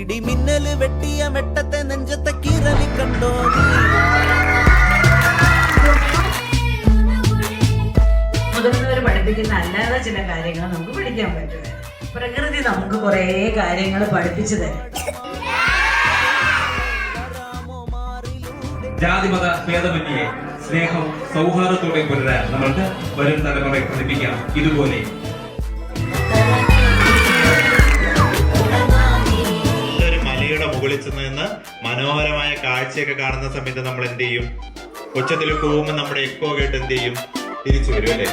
ഇടിമിന്നൽ വെട്ടിയ വെട്ടത്തെ നെഞ്ചത്തെ കീറലി കണ്ടോ മുതിർന്നവർ പഠിപ്പിക്കുന്ന അല്ലാതെ ചില കാര്യങ്ങൾ നമുക്ക് പഠിക്കാൻ പറ്റും പ്രകൃതി നമുക്ക് കുറേ കാര്യങ്ങൾ പഠിപ്പിച്ചു തരും. ജാതിമത ഭേദമന്യേ സ്നേഹം സൗഹാർദ്ദത്തോടെ പുലരാൻ നമ്മൾക്ക് വരും തലമുറയെ പഠിപ്പിക്കാം. ഇതുപോലെ മുകളിൽ നിന്ന് മനോഹരമായ കാഴ്ചയൊക്കെ കാണുന്ന സമയത്ത് നമ്മൾ എന്ത് ചെയ്യും? ഉച്ചത്തിൽ പോകുമ്പോൾ നമ്മുടെ എക്കോ കേട്ട് എന്ത് ചെയ്യും? തിരിച്ചു വരും അല്ലേ?